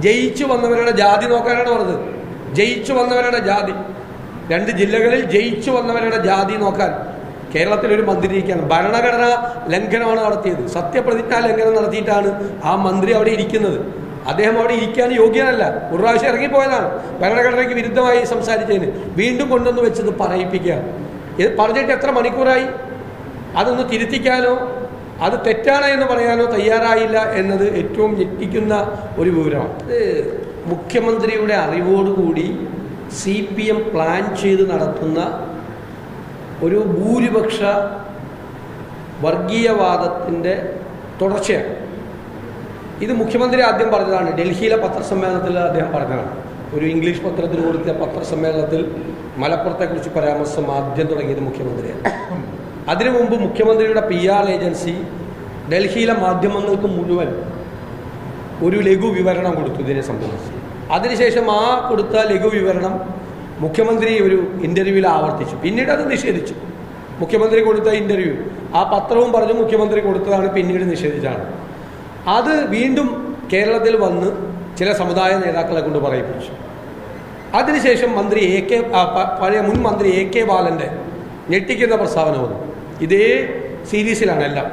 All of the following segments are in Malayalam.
ജയിച്ചു വന്നവരുടെ ജാതി നോക്കാനാണ് പറഞ്ഞത്. ജയിച്ചു വന്നവരുടെ ജാതി. രണ്ട് ജില്ലകളിൽ ജയിച്ചു വന്നവരുടെ ജാതി നോക്കാൻ. കേരളത്തിൽ ഒരു മന്ത്രി ഇരിക്കുകയാണ്. ഭരണഘടന ലംഘനമാണ് നടത്തിയത്. സത്യപ്രതിജ്ഞാ ലംഘനം നടത്തിയിട്ടാണ് ആ മന്ത്രി അവിടെ ഇരിക്കുന്നത്. അദ്ദേഹം അവിടെ ഇരിക്കാൻ യോഗ്യനല്ല. ഒരു പ്രാവശ്യം ഇറങ്ങിപ്പോയതാണ്. ഭരണഘടനയ്ക്ക് വിരുദ്ധമായി സംസാരിച്ചതിന് വീണ്ടും കൊണ്ടുവന്ന് വെച്ചത് പറയിപ്പിക്കുകയാണ്. ഇത് പറഞ്ഞിട്ട് എത്ര മണിക്കൂറായി? അതൊന്ന് തിരുത്തിക്കാനോ? അത് തെറ്റാണ് എന്ന് പറയാനോ തയ്യാറായില്ല എന്നത് ഏറ്റവും ഞെട്ടിക്കുന്ന ഒരു വിവരമാണ്. ഇത് മുഖ്യമന്ത്രിയുടെ അറിവോടുകൂടി സി പി എം പ്ലാൻ ചെയ്ത് നടത്തുന്ന ഒരു ഭൂരിപക്ഷ വർഗീയവാദത്തിന്റെ തുടർച്ചയാണ്. ഇത് മുഖ്യമന്ത്രി ആദ്യം പറഞ്ഞതാണ്. ഡൽഹിയിലെ പത്രസമ്മേളനത്തിൽ അദ്ദേഹം പറഞ്ഞതാണ്. ഒരു ഇംഗ്ലീഷ് പത്രത്തിന് കൊടുത്ത പത്രസമ്മേളനത്തിൽ മലപ്പുറത്തെക്കുറിച്ച് പരാമർശം ആദ്യം തുടങ്ങിയത് മുഖ്യമന്ത്രിയാണ്. അതിനു മുമ്പ് മുഖ്യമന്ത്രിയുടെ പി ആർ ഏജൻസി ഡൽഹിയിലെ മാധ്യമങ്ങൾക്ക് മുഴുവൻ ഒരു ലഘു വിവരണം കൊടുത്തു ഇതിനെ സംബന്ധിച്ച്. അതിനുശേഷം ആ കൊടുത്ത ലഘു വിവരണം മുഖ്യമന്ത്രി ഒരു ഇന്റർവ്യൂവിൽ ആവർത്തിച്ചു. പിന്നീട് അത് നിഷേധിച്ചു. മുഖ്യമന്ത്രി കൊടുത്ത ഇന്റർവ്യൂ ആ പത്രവും പറഞ്ഞു മുഖ്യമന്ത്രി കൊടുത്തതാണ് പിന്നീട് നിഷേധിച്ചാണ് അത് വീണ്ടും കേരളത്തിൽ വന്ന് ചില സമുദായ നേതാക്കളെ കൊണ്ട് പറയിപ്പിച്ചു. അതിനുശേഷം മന്ത്രി എ കെ പഴയ മുൻ മന്ത്രി എ കെ ബാലന്റെ ഞെട്ടിക്കുന്ന പ്രസ്താവന വന്നു. ഇതേ സീരീസിലാണ് എല്ലാം.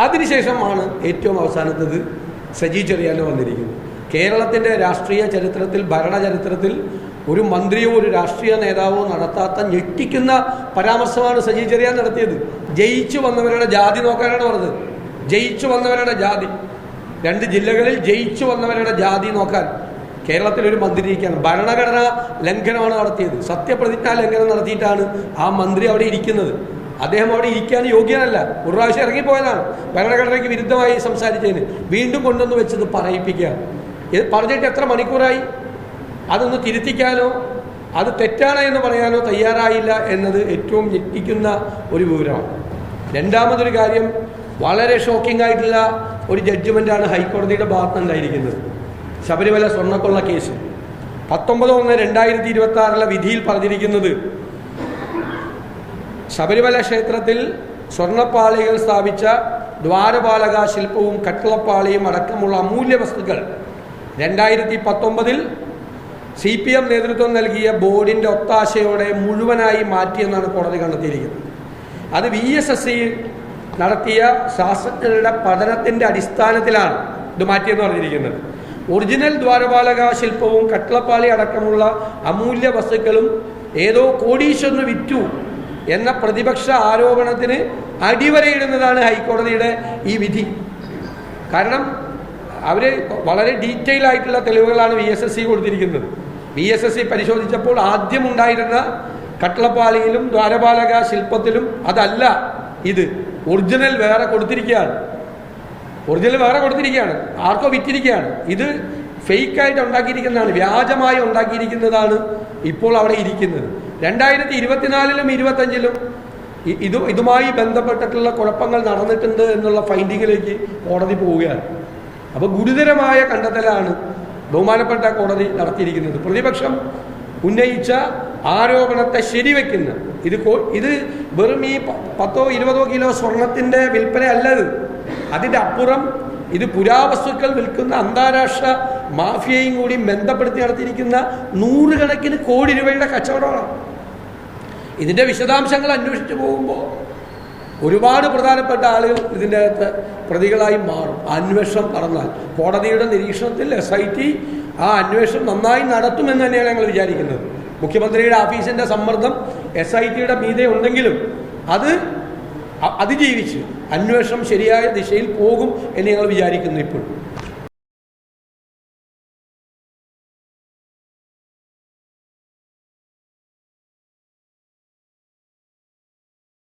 അതിനുശേഷമാണ് ഏറ്റവും അവസാനത്തത് സജി ചെറിയാന്റെ വന്നിരിക്കുന്നത്. കേരളത്തിന്റെ രാഷ്ട്രീയ ചരിത്രത്തിൽ ഭരണ ചരിത്രത്തിൽ ഒരു മന്ത്രിയോ ഒരു രാഷ്ട്രീയ നേതാവോ നടത്താത്ത ഞെട്ടിക്കുന്ന പരാമർശമാണ് സജി ചെറിയാൻ നടത്തിയത്. ജയിച്ചു വന്നവരുടെ ജാതി നോക്കാനാണ് പറഞ്ഞത്. ജയിച്ചു വന്നവരുടെ ജാതി. രണ്ട് ജില്ലകളിൽ ജയിച്ചു വന്നവരുടെ ജാതി നോക്കാൻ കേരളത്തിൽ ഒരു മന്ത്രി ഇരിക്കുകയാണ്. ഭരണഘടനാ ലംഘനമാണ് നടത്തിയത്. സത്യപ്രതിജ്ഞാ ലംഘനം നടത്തിയിട്ടാണ് ആ മന്ത്രി അവിടെ ഇരിക്കുന്നത്. അദ്ദേഹം അവിടെ ഇരിക്കാൻ യോഗ്യനല്ല. ഒരു പ്രാവശ്യം ഇറങ്ങിപ്പോയതാണ്. ഭരണഘടനയ്ക്ക് വിരുദ്ധമായി സംസാരിച്ചതിന്. വീണ്ടും കൊണ്ടുവന്ന് വെച്ചത് പറയിപ്പിക്കുക. ഇത് പറഞ്ഞിട്ട് എത്ര മണിക്കൂറായി? അതൊന്ന് തിരുത്തിക്കാനോ അത് തെറ്റാണ് എന്ന് പറയാനോ തയ്യാറായില്ല എന്നത് ഏറ്റവും ഞെട്ടിക്കുന്ന ഒരു വിവരമാണ്. രണ്ടാമതൊരു കാര്യം വളരെ ഷോക്കിംഗ് ആയിട്ടുള്ള ഒരു ജഡ്ജ്മെന്റാണ് ഹൈക്കോടതിയുടെ ഭാഗത്തുനിന്നുണ്ടായിരിക്കുന്നത് ശബരിമല സ്വർണക്കൊള്ള കേസ്. പത്തൊമ്പത് ഒന്ന് രണ്ടായിരത്തി ഇരുപത്തി ആറിലെ വിധിയിൽ പറഞ്ഞിരിക്കുന്നത് ശബരിമല ക്ഷേത്രത്തിൽ സ്വർണപ്പാളികൾ സ്ഥാപിച്ച ദ്വാരപാലക ശില്പവും കട്ടിളപ്പാളിയും അടക്കമുള്ള അമൂല്യ വസ്തുക്കൾ. രണ്ടായിരത്തി പത്തൊമ്പതിൽ സി പി എം നേതൃത്വം നൽകിയ ബോർഡിന്റെ ഒത്താശയോടെ മുഴുവനായി മാറ്റിയെന്നാണ് കോടതി കണ്ടെത്തിയിരിക്കുന്നത്. അത് വി എസ് എസ് സി നടത്തിയ ശാസ്ത്രജ്ഞരുടെ പഠനത്തിന്റെ അടിസ്ഥാനത്തിലാണ് ഇത് മാറ്റിയെന്ന് പറഞ്ഞിരിക്കുന്നത്. ഒറിജിനൽ ദ്വാരപാലക ശില്പവും കട്ടിളപ്പാളി അടക്കമുള്ള അമൂല്യ വസ്തുക്കളും ഏതോ കോടീശ്വരന് വിറ്റു എന്ന പ്രതിപക്ഷ ആരോപണത്തിന് അടിവരയിടുന്നതാണ് ഹൈക്കോടതിയുടെ ഈ വിധി. കാരണം അവർ വളരെ ഡീറ്റെയിൽ ആയിട്ടുള്ള തെളിവുകളാണ് വി എസ് എസ് സി കൊടുത്തിരിക്കുന്നത്. വി എസ് എസ് സി പരിശോധിച്ചപ്പോൾ ആദ്യം ഉണ്ടായിരുന്ന കട്ടളപ്പാളിയിലും ദ്വാരപാലക ശില്പത്തിലും അതല്ല ഇത്. ഒറിജിനൽ വേറെ കൊടുത്തിരിക്കുകയാണ്. ഒറിജിനൽ വേറെ കൊടുത്തിരിക്കുകയാണ്. ആർക്കോ വിറ്റിരിക്കുകയാണ്. ഇത് ഫേക്കായിട്ട് ഉണ്ടാക്കിയിരിക്കുന്നതാണ് വ്യാജമായി ഉണ്ടാക്കിയിരിക്കുന്നതാണ് ഇപ്പോൾ അവിടെ ഇരിക്കുന്നത്. രണ്ടായിരത്തി ഇരുപത്തിനാലിലും ഇരുപത്തഞ്ചിലും ഇത് ഇതുമായി ബന്ധപ്പെട്ടിട്ടുള്ള കുഴപ്പങ്ങൾ നടന്നിട്ടുണ്ട് എന്നുള്ള ഫൈൻഡിങ്ങിലേക്ക് കോടതി പോവുകയാണ്. അപ്പോൾ ഗുരുതരമായ കണ്ടെത്തലാണ് ബഹുമാനപ്പെട്ട കോടതി നടത്തിയിരിക്കുന്നത്. പ്രതിപക്ഷം ഉന്നയിച്ച ആരോപണത്തെ ശരിവെക്കുന്ന ഇത് ഇത് വെറും ഈ പത്തോ ഇരുപതോ കിലോ സ്വർണത്തിന്റെ വിൽപ്പന അല്ലത്. അതിന്റെ അപ്പുറം ഇത് പുരാവസ്തുക്കൾ വിൽക്കുന്ന അന്താരാഷ്ട്ര മാഫിയയും കൂടി ബന്ധപ്പെടുത്തി നടത്തിയിരിക്കുന്ന നൂറുകണക്കിന് കോടി രൂപയുടെ കച്ചവടമാണ്. ഇതിന്റെ വിശദാംശങ്ങൾ അന്വേഷിച്ചു പോകുമ്പോൾ ഒരുപാട് പ്രധാനപ്പെട്ട ആളുകൾ ഇതിന്റെ അകത്ത് പ്രതികളായി മാറും. അന്വേഷണം നടന്നാൽ കോടതിയുടെ നിരീക്ഷണത്തിൽ എസ് ഐ ടി ആ അന്വേഷണം നന്നായി നടത്തുമെന്ന് തന്നെയാണ് ഞങ്ങൾ വിചാരിക്കുന്നത്. മുഖ്യമന്ത്രിയുടെ ഓഫീസിന്റെ സമ്മർദ്ദം എസ് ഐ ടിയുടെ മീതെ ഉണ്ടെങ്കിലും അത് അതിജീവിച്ച് അന്വേഷണം ശരിയായ ദിശയിൽ പോകും എന്ന് ഞങ്ങൾ വിചാരിക്കുന്നു ഇപ്പോൾ